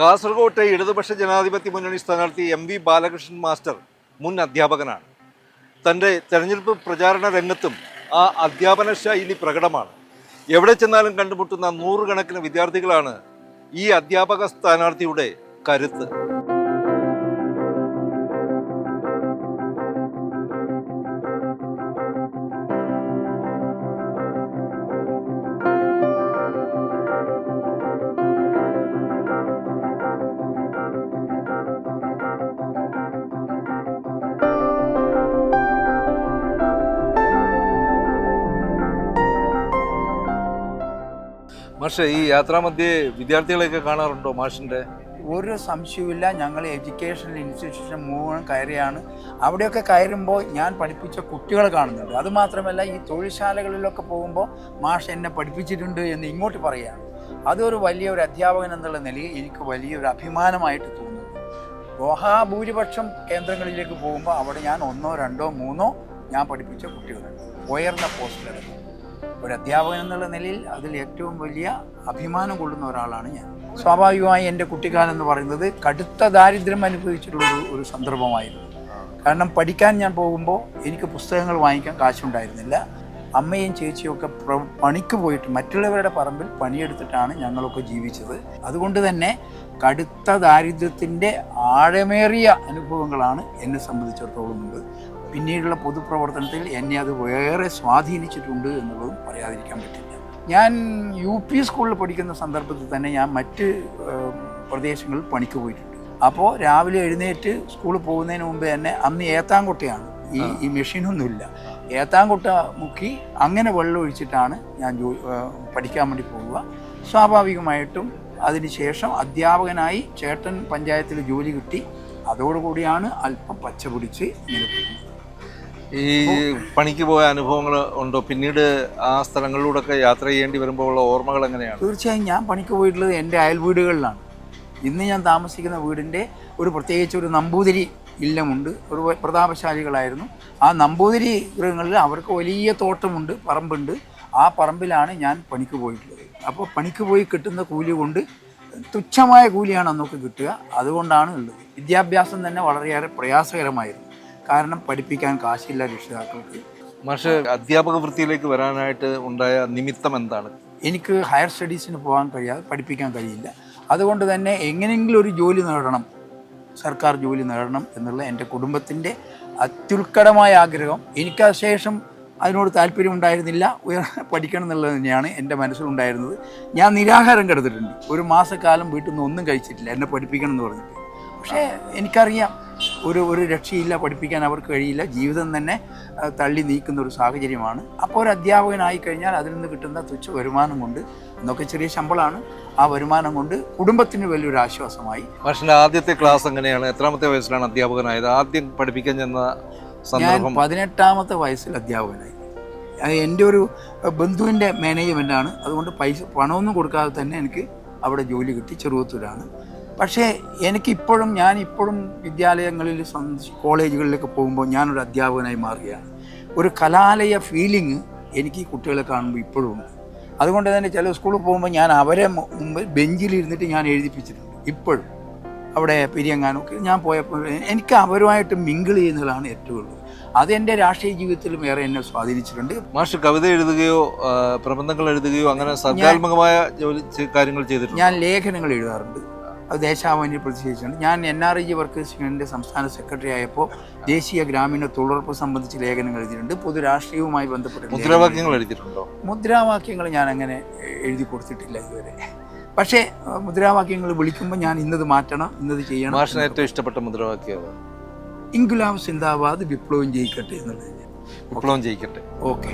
കാസർഗോട്ടെ ഇടതുപക്ഷ ജനാധിപത്യ മുന്നണി സ്ഥാനാർത്ഥി എം വി ബാലകൃഷ്ണൻ മാസ്റ്റർ മുൻ അധ്യാപകനാണ്. തന്റെ തെരഞ്ഞെടുപ്പ് പ്രചാരണ രംഗത്തും ആ അധ്യാപന ശൈലി പ്രകടമാണ്. എവിടെ ചെന്നാലും കണ്ടുമുട്ടുന്ന നൂറുകണക്കിന് വിദ്യാർത്ഥികളാണ് ഈ അധ്യാപക സ്ഥാനാർത്ഥിയുടെ കരുത്ത്. മാഷെ ഈ യാത്രാമധ്യേ വിദ്യാർത്ഥികളെയൊക്കെ കാണാറുണ്ടോ മാഷിന്റെ ഒരു സംശയവുമില്ല. ഞങ്ങൾ എഡ്യൂക്കേഷൻ ഇൻസ്റ്റിറ്റ്യൂഷൻ മുഴുവൻ കയറിയാണ്. അവിടെയൊക്കെ കയറുമ്പോൾ ഞാൻ പഠിപ്പിച്ച കുട്ടികൾ കാണുന്നുണ്ട്. അതുമാത്രമല്ല ഈ തൊഴിൽശാലകളിലൊക്കെ പോകുമ്പോൾ മാഷ് എന്നെ പഠിപ്പിച്ചിട്ടുണ്ട് എന്ന് ഇങ്ങോട്ട് പറയുകയാണ്. അതൊരു വലിയൊരു അധ്യാപകൻ എന്നുള്ള നിലയിൽ എനിക്ക് വലിയൊരു അഭിമാനമായിട്ട് തോന്നുന്നു. മഹാഭൂരിപക്ഷം കേന്ദ്രങ്ങളിലേക്ക് പോകുമ്പോൾ അവിടെ ഞാൻ ഒന്നോ രണ്ടോ മൂന്നോ ഞാൻ പഠിപ്പിച്ച കുട്ടികളുണ്ട്. ഉയർന്ന പോസ്റ്റിലെടുക്കും. ഒരു അധ്യാപകൻ എന്നുള്ള നിലയിൽ അതിൽ ഏറ്റവും വലിയ അഭിമാനം കൊള്ളുന്ന ഒരാളാണ് ഞാൻ. സ്വാഭാവികമായി എന്റെ കുട്ടിക്കാലം എന്ന് പറയുന്നത് കടുത്ത ദാരിദ്ര്യം അനുഭവിച്ചിട്ടുള്ള ഒരു സന്ദർഭമായിരുന്നു. കാരണം പഠിക്കാൻ ഞാൻ പോകുമ്പോൾ എനിക്ക് പുസ്തകങ്ങൾ വാങ്ങിക്കാൻ കാശുണ്ടായിരുന്നില്ല. അമ്മയും ചേച്ചിയും ഒക്കെ പണിക്ക് പോയിട്ട് മറ്റുള്ളവരുടെ പറമ്പിൽ പണിയെടുത്തിട്ടാണ് ഞങ്ങളൊക്കെ ജീവിച്ചത്. അതുകൊണ്ട് തന്നെ കടുത്ത ദാരിദ്ര്യത്തിന്റെ ആഴമേറിയ അനുഭവങ്ങളാണ് എന്നെ സംബന്ധിച്ചിടത്തോളം ഉള്ളത് പിന്നീടുള്ള പൊതുപ്രവർത്തനത്തിൽ എന്നെ അത് വേറെ സ്വാധീനിച്ചിട്ടുണ്ട് എന്നുള്ളതും പറയാതിരിക്കാൻ പറ്റില്ല. ഞാൻ യു പി സ്കൂളിൽ പഠിക്കുന്ന സന്ദർഭത്തിൽ തന്നെ ഞാൻ മറ്റ് പ്രദേശങ്ങളിൽ പണിക്ക് പോയിട്ടുണ്ട്. അപ്പോൾ രാവിലെ എഴുന്നേറ്റ് സ്കൂളിൽ പോകുന്നതിന് മുമ്പ് തന്നെ അന്ന് ഏത്താങ്കൊട്ടയാണ്. ഈ ഈ മെഷീനൊന്നുമില്ല. ഏത്താങ്കുട്ട മുക്കി അങ്ങനെ വെള്ളം ഒഴിച്ചിട്ടാണ് ഞാൻ ജോ പഠിക്കാൻ വേണ്ടി പോവുക. സ്വാഭാവികമായിട്ടും അതിനുശേഷം അധ്യാപകനായി ചേട്ടൻ പഞ്ചായത്തിൽ ജോലി കിട്ടി. അതോടുകൂടിയാണ് അല്പം പച്ച പിടിച്ച് ഇങ്ങനെ പോകുന്നത്. ഈ പണിക്ക് പോയ അനുഭവങ്ങൾ ഉണ്ടോ? പിന്നീട് ആ സ്ഥലങ്ങളിലൂടെയൊക്കെ യാത്ര ചെയ്യേണ്ടി വരുമ്പോൾ ഉള്ള ഓർമ്മകൾ എങ്ങനെയാണ്? തീർച്ചയായും ഞാൻ പണിക്ക് പോയിട്ടുള്ളത് എന്റെ അയൽ വീടുകളിലാണ് ഇന്ന് ഞാൻ താമസിക്കുന്ന വീടിന്റെ ഒരു പ്രത്യേകിച്ച് ഒരു നമ്പൂതിരി ഇല്ലമുണ്ട്. ഒരു പ്രതാപശാലികളായിരുന്നു. ആ നമ്പൂതിരി ഗൃഹങ്ങളിൽ അവർക്ക് വലിയ തോട്ടമുണ്ട് പറമ്പുണ്ട്. ആ പറമ്പിലാണ് ഞാൻ പണിക്ക് പോയിട്ടുള്ളത്. അപ്പോൾ പണിക്ക് പോയി കിട്ടുന്ന കൂലി കൊണ്ട് തുച്ഛമായ കൂലിയാണ് അന്നൊക്കെ കിട്ടുക. അതുകൊണ്ടാണ് ഉള്ളത്. വിദ്യാഭ്യാസം തന്നെ വളരെയേറെ പ്രയാസകരമായിരുന്നു. കാരണം പഠിപ്പിക്കാൻ കാശില്ല രക്ഷിതാക്കൾക്ക്. മാഷ് അധ്യാപക വൃത്തിയിലേക്ക് വരാനായിട്ട് ഉണ്ടായ നിമിത്തം എന്താണ്? എനിക്ക് ഹയർ സ്റ്റഡീസിന് പോകാൻ കഴിയാതെ പഠിപ്പിക്കാൻ കഴിയില്ല. അതുകൊണ്ട് തന്നെ എങ്ങനെയെങ്കിലും ഒരു ജോലി നേടണം. സർക്കാർ ജോലി നേടണം എന്നുള്ള എന്റെ കുടുംബത്തിന്റെ അത്യുൽക്കടമായ ആഗ്രഹം. എനിക്ക് ശേഷം അതിനോട് താല്പര്യം ഉണ്ടായിരുന്നില്ല ഉയർ പഠിക്കണം എന്നുള്ളത് തന്നെയാണ് എന്റെ മനസ്സിലുണ്ടായിരുന്നത്. ഞാൻ നിരാഹാരം കിടന്നിട്ടുണ്ട്. ഒരു മാസക്കാലം വീട്ടിൽ നിന്ന് ഒന്നും കഴിച്ചിട്ടില്ല. എന്നെ പഠിപ്പിക്കണം എന്ന് പറഞ്ഞിട്ട്. പക്ഷേ എനിക്കറിയാം ഒരു ഒരു രക്ഷയില്ല പഠിപ്പിക്കാൻ അവർക്ക് കഴിയില്ല ജീവിതം തന്നെ തള്ളി നീക്കുന്ന ഒരു സാഹചര്യമാണ്. അപ്പോൾ ഒരു അധ്യാപകനായി കഴിഞ്ഞാൽ അതിൽ നിന്ന് കിട്ടുന്ന തുച്ഛ വരുമാനം കൊണ്ട് എന്നൊക്കെ ചെറിയ ശമ്പളമാണ് ആ വരുമാനം കൊണ്ട് കുടുംബത്തിന് വലിയൊരു ആശ്വാസമായി. പക്ഷേ ആദ്യത്തെ ക്ലാസ് എങ്ങനെയാണ്? എത്രാമത്തെ വയസ്സിലാണ് അധ്യാപകനായത്? ആദ്യം പഠിപ്പിക്കാൻ ചെന്ന ഞാൻ പതിനെട്ടാമത്തെ വയസ്സിൽ അധ്യാപകനായി. എന്റെ ഒരു ബന്ധുവിന്റെ മാനേജ്മെന്റാണ്. അതുകൊണ്ട് പൈസ പണമൊന്നും കൊടുക്കാതെ തന്നെ എനിക്ക് അവിടെ ജോലി കിട്ടി. ചെറുവത്തൂരാണ് പക്ഷേ എനിക്കിപ്പോഴും ഞാൻ ഇപ്പോഴും വിദ്യാലയങ്ങളിൽ കോളേജുകളിലേക്ക് പോകുമ്പോൾ ഞാനൊരു അധ്യാപകനായി മാറുകയാണ്. ഒരു കലാലയ ഫീലിംഗ് എനിക്ക് കുട്ടികളെ കാണുമ്പോൾ ഇപ്പോഴും ഉണ്ട്. അതുകൊണ്ട് തന്നെ ചില സ്കൂളിൽ പോകുമ്പോൾ ഞാൻ അവരെ മുമ്പ് ബെഞ്ചിലിരുന്നിട്ട് ഞാൻ എഴുതിപ്പിച്ചിട്ടുണ്ട്. ഇപ്പോഴും. അവിടെ പിരിയങ്ങാനൊക്കെ ഞാൻ പോയപ്പോൾ എനിക്ക് അവരുമായിട്ട് മിങ്കിൾ ചെയ്യുന്നതാണ് ഏറ്റവും ഉള്ളത്. അത് എന്റെ രാഷ്ട്രീയ ജീവിതത്തിലും ഏറെ എന്നെ സ്വാധീനിച്ചിട്ടുണ്ട്. മാഷ് കവിത എഴുതുകയോ പ്രബന്ധങ്ങൾ എഴുതുകയോ അങ്ങനെ സർഗാത്മകമായ ജോലി കാര്യങ്ങൾ ചെയ്തിട്ടുണ്ട്? ഞാൻ ലേഖനങ്ങൾ എഴുതാറുണ്ട്. അത് ദേശാഭിമാനിയിൽ പ്രതിഷേധിച്ചിട്ടുണ്ട്. ഞാൻ N R I G workers യൂണിയന്റെ സംസ്ഥാന സെക്രട്ടറി ആയപ്പോൾ ദേശീയ ഗ്രാമീണ തൊഴിലുറപ്പ് സംബന്ധിച്ച് ലേഖനങ്ങൾ എഴുതിയിട്ടുണ്ട്. പൊതു രാഷ്ട്രീയവുമായി ബന്ധപ്പെട്ട മുദ്രാവാക്യങ്ങൾ എഴുതിയിട്ടുണ്ടോ? മുദ്രാവാക്യങ്ങൾ ഞാൻ അങ്ങനെ എഴുതി കൊടുത്തിട്ടില്ല ഇതുവരെ. പക്ഷേ മുദ്രാവാക്യങ്ങൾ വിളിക്കുമ്പോൾ ഞാൻ ഇന്നത് മാറ്റണം ഇന്നത് ചെയ്യണം. മാഷിന് ഏറ്റവും ഇഷ്ടപ്പെട്ട മുദ്രാവാക്യം? ഇൻകുലാബ് സിന്ദാബാദ് വിപ്ലവം ജയിക്കട്ടെ എന്നുള്ളത്. വിപ്ലവം ജയിക്കട്ടെ. ഓക്കെ.